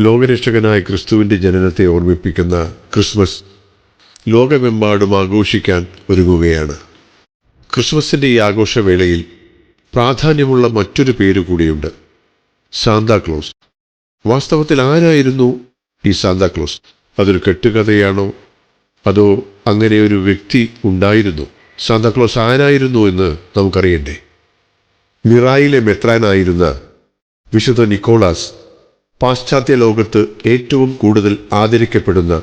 ലോകരക്ഷകനായ ക്രിസ്തുവിന്റെ ജനനത്തെ ഓർമ്മിപ്പിക്കുന്ന ക്രിസ്മസ് ലോകമെമ്പാടും ആഘോഷിക്കാൻ ഒരുങ്ങുകയാണ്. ക്രിസ്മസിന്റെ ഈ ആഘോഷവേളയിൽ പ്രാധാന്യമുള്ള മറ്റൊരു പേര് കൂടിയുണ്ട്. സാന്താക്ലോസ് വാസ്തവത്തിൽ ആരായിരുന്നു ഈ സാന്താക്ലോസ് അതൊരു കെട്ടുകഥയാണോ? അതോ അങ്ങനെ ഒരു വ്യക്തി ഉണ്ടായിരുന്നു? സാന്താക്ലോസ് ആരായിരുന്നു എന്ന് നമുക്കറിയണ്ടേ? മിറായിലെ മെത്രാനായിരുന്ന വിശുദ്ധ നിക്കോളാസ് പാശ്ചാത്യ ലോകത്ത് ഏറ്റവും കൂടുതൽ ആദരിക്കപ്പെടുന്ന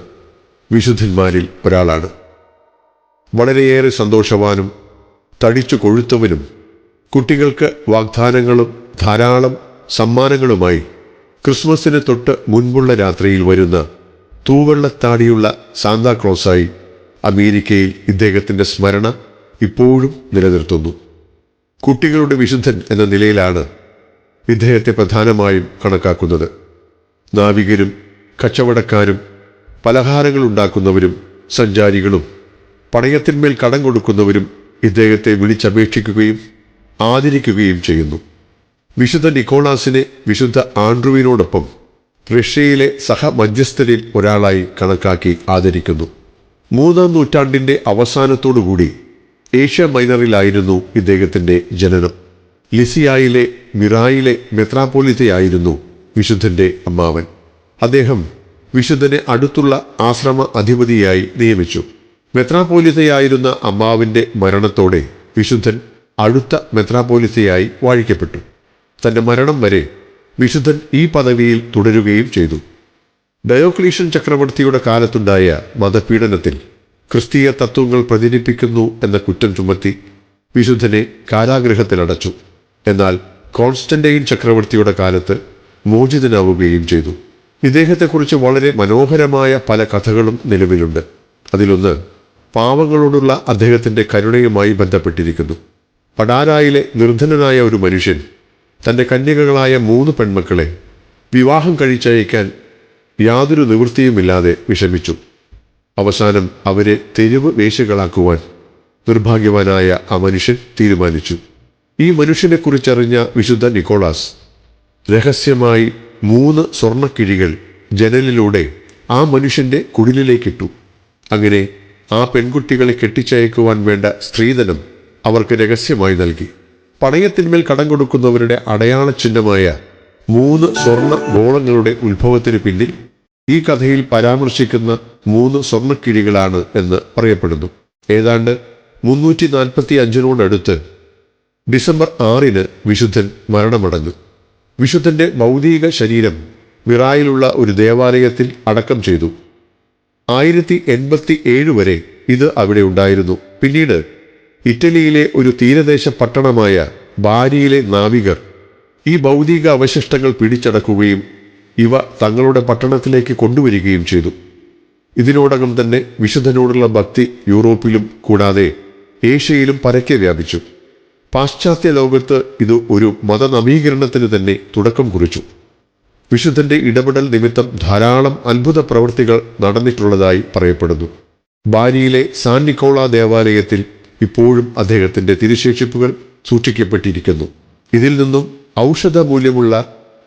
വിശുദ്ധന്മാരിൽ ഒരാളാണ്. വളരെയേറെ സന്തോഷവാനും തടിച്ചു കൊഴുത്തവനും കുട്ടികൾക്ക് വാഗ്ദാനങ്ങളും ധാരാളം സമ്മാനങ്ങളുമായി ക്രിസ്മസിന് തൊട്ട് മുൻപുള്ള രാത്രിയിൽ വരുന്ന തൂവെള്ളത്താടിയുള്ള സാന്താക്ലോസായി അമേരിക്കയിൽ ഇദ്ദേഹത്തിന്റെ സ്മരണ ഇപ്പോഴും നിലനിർത്തുന്നു. കുട്ടികളുടെ വിശുദ്ധൻ എന്ന നിലയിലാണ് ഇദ്ദേഹത്തെ പ്രധാനമായും കണക്കാക്കുന്നത്. നാവികരും കച്ചവടക്കാരും പലഹാരങ്ങൾ ഉണ്ടാക്കുന്നവരും സഞ്ചാരികളും പണയത്തിന്മേൽ കടം കൊടുക്കുന്നവരും ഇദ്ദേഹത്തെ വിളിച്ചപേക്ഷിക്കുകയും ആദരിക്കുകയും ചെയ്യുന്നു. വിശുദ്ധ നിക്കോളാസിനെ വിശുദ്ധ ആൻഡ്രുവിനോടൊപ്പം റഷ്യയിലെ സഹമധ്യസ്ഥരിൽ ഒരാളായി കണക്കാക്കി ആദരിക്കുന്നു. മൂന്നാം നൂറ്റാണ്ടിന്റെ അവസാനത്തോടുകൂടി ഏഷ്യ മൈനറിലായിരുന്നു ഇദ്ദേഹത്തിന്റെ ജനനം. ലിസിയായിലെ മിറായിലെ മെത്രാപ്പോലിത്തയായിരുന്നു വിശുദ്ധന്റെ അമ്മാവൻ. അദ്ദേഹം വിശുദ്ധനെ അടുത്തുള്ള ആശ്രമ അധിപതിയായി നിയമിച്ചു. മെത്രാപോലിസയായിരുന്ന അമ്മാവിന്റെ മരണത്തോടെ വിശുദ്ധൻ അടുത്ത മെത്രാപോലിസയായി വാഴിക്കപ്പെട്ടു. തന്റെ മരണം വരെ വിശുദ്ധൻ ഈ പദവിയിൽ തുടരുകയും ചെയ്തു. ഡയോക്ലീഷ്യൻ ചക്രവർത്തിയുടെ കാലത്തുണ്ടായ മതപീഡനത്തിൽ ക്രിസ്തീയ തത്വങ്ങൾ പ്രചരിപ്പിക്കുന്നു എന്ന കുറ്റം ചുമത്തി വിശുദ്ധനെ കാരാഗൃഹത്തിലടച്ചു. എന്നാൽ കോൺസ്റ്റന്റൈൻ ചക്രവർത്തിയുടെ കാലത്ത് മോചിതനാവുകയും ചെയ്തു. ഇദ്ദേഹത്തെക്കുറിച്ച് വളരെ മനോഹരമായ പല കഥകളും നിലവിലുണ്ട്. അതിലൊന്ന് പാവങ്ങളോടുള്ള അദ്ദേഹത്തിന്റെ കരുണയുമായി ബന്ധപ്പെട്ടിരിക്കുന്നു. പടാരായിലെ നിർധനനായ ഒരു മനുഷ്യൻ തന്റെ കന്യകകളായ മൂന്ന് പെൺമക്കളെ വിവാഹം കഴിച്ചയക്കാൻ യാതൊരു നിവൃത്തിയുമില്ലാതെ വിഷമിച്ചു. അവസാനം അവരെ തെരുവ് വേശികളാക്കുവാൻ നിർഭാഗ്യവാനായ ആ മനുഷ്യൻ തീരുമാനിച്ചു. ഈ മനുഷ്യനെക്കുറിച്ചറിഞ്ഞ വിശുദ്ധ നിക്കോളാസ് രഹസ്യമായി മൂന്ന് സ്വർണക്കിഴികൾ ജനലിലൂടെ ആ മനുഷ്യന്റെ കുടിലിലേക്കിട്ടു. അങ്ങനെ ആ പെൺകുട്ടികളെ കെട്ടിച്ചയക്കുവാൻ വേണ്ട സ്ത്രീധനം അവർക്ക് രഹസ്യമായി നൽകി. പണയത്തിന്മേൽ കടം കൊടുക്കുന്നവരുടെ അടയാള ചിഹ്നമായ മൂന്ന് സ്വർണ ഗോളങ്ങളുടെ ഉത്ഭവത്തിന് പിന്നിൽ ഈ കഥയിൽ പരാമർശിക്കുന്ന മൂന്ന് സ്വർണക്കിഴികളാണ് എന്ന് പറയപ്പെടുന്നു. ഏതാണ്ട് മുന്നൂറ്റി നാൽപ്പത്തി അഞ്ചിനോടടുത്ത് ഡിസംബർ ആറിന് വിശുദ്ധൻ മരണമടഞ്ഞു. വിശുദ്ധന്റെ ഭൗതിക ശരീരം വിറായിലുള്ള ഒരു ദേവാലയത്തിൽ അടക്കം ചെയ്തു. ആയിരത്തി എൺപത്തി ഏഴ് വരെ ഇത് അവിടെ ഉണ്ടായിരുന്നു. പിന്നീട് ഇറ്റലിയിലെ ഒരു തീരദേശ പട്ടണമായ ബാരിയിലെ നാവികർ ഈ ഭൗതിക അവശിഷ്ടങ്ങൾ പിടിച്ചടക്കുകയും ഇവ തങ്ങളുടെ പട്ടണത്തിലേക്ക് കൊണ്ടുവരികയും ചെയ്തു. ഇതിനോടകം തന്നെ വിശുദ്ധനോടുള്ള ഭക്തി യൂറോപ്പിലും കൂടാതെ ഏഷ്യയിലും പരക്കെ വ്യാപിച്ചു. പാശ്ചാത്യ ലോകത്ത് ഇത് ഒരു മതനവീകരണത്തിന് തന്നെ തുടക്കം കുറിച്ചു. വിശുദ്ധന്റെ ഇടപെടൽ നിമിത്തം ധാരാളം അത്ഭുത പ്രവൃത്തികൾ നടന്നിട്ടുള്ളതായി പറയപ്പെടുന്നു. ബാരിയിലെ സാൻ നിക്കോള ദേവാലയത്തിൽ ഇപ്പോഴും അദ്ദേഹത്തിന്റെ തിരുശേഷിപ്പുകൾ സൂക്ഷിക്കപ്പെട്ടിരിക്കുന്നു. ഇതിൽ നിന്നും ഔഷധ മൂല്യമുള്ള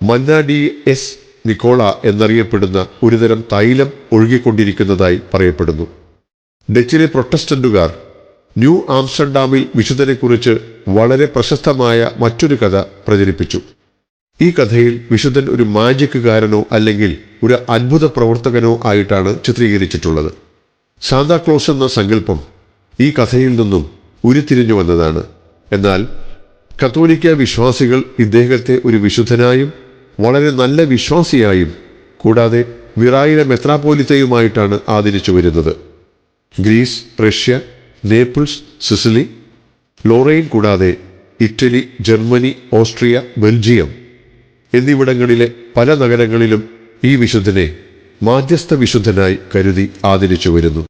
മന്നാഡി എസ് നിക്കോള എന്നറിയപ്പെടുന്ന ഒരുതരം തൈലം ഒഴുകിക്കൊണ്ടിരിക്കുന്നതായി പറയപ്പെടുന്നു. ഡച്ചിലെ പ്രൊട്ടസ്റ്റന്റുകാർ ന്യൂ ആംസ്റ്റർഡാമിൽ വിശുദ്ധനെക്കുറിച്ച് വളരെ പ്രശസ്തമായ മറ്റൊരു കഥ പ്രചരിപ്പിച്ചു. ഈ കഥയിൽ വിശുദ്ധൻ ഒരു മാജിക്കുകാരനോ അല്ലെങ്കിൽ ഒരു അത്ഭുത പ്രവർത്തകനോ ആയിട്ടാണ് ചിത്രീകരിച്ചിട്ടുള്ളത്. സാന്താക്ലോസ് എന്ന സങ്കല്പം ഈ കഥയിൽ നിന്നും ഉരുത്തിരിഞ്ഞു വന്നതാണ്. എന്നാൽ കത്തോലിക്ക വിശ്വാസികൾ ഇദ്ദേഹത്തെ ഒരു വിശുദ്ധനായും വളരെ നല്ല വിശ്വാസിയായും കൂടാതെ വിറായിലെ മെത്രാപോലിത്തയുമായിട്ടാണ് ആദരിച്ചു വരുന്നത്. Greece Russia Naples Sicily Lorraine കൂടാതെ ഇറ്റലി ജർമ്മനി ഓസ്ട്രിയ ബെൽജിയം എന്നിവിടങ്ങളിലെ പല നഗരങ്ങളിലും ഈ വിശുദ്ധനെ മാധ്യസ്ഥ വിശുദ്ധനായി കരുതി ആദരിച്ചു വരുന്നു.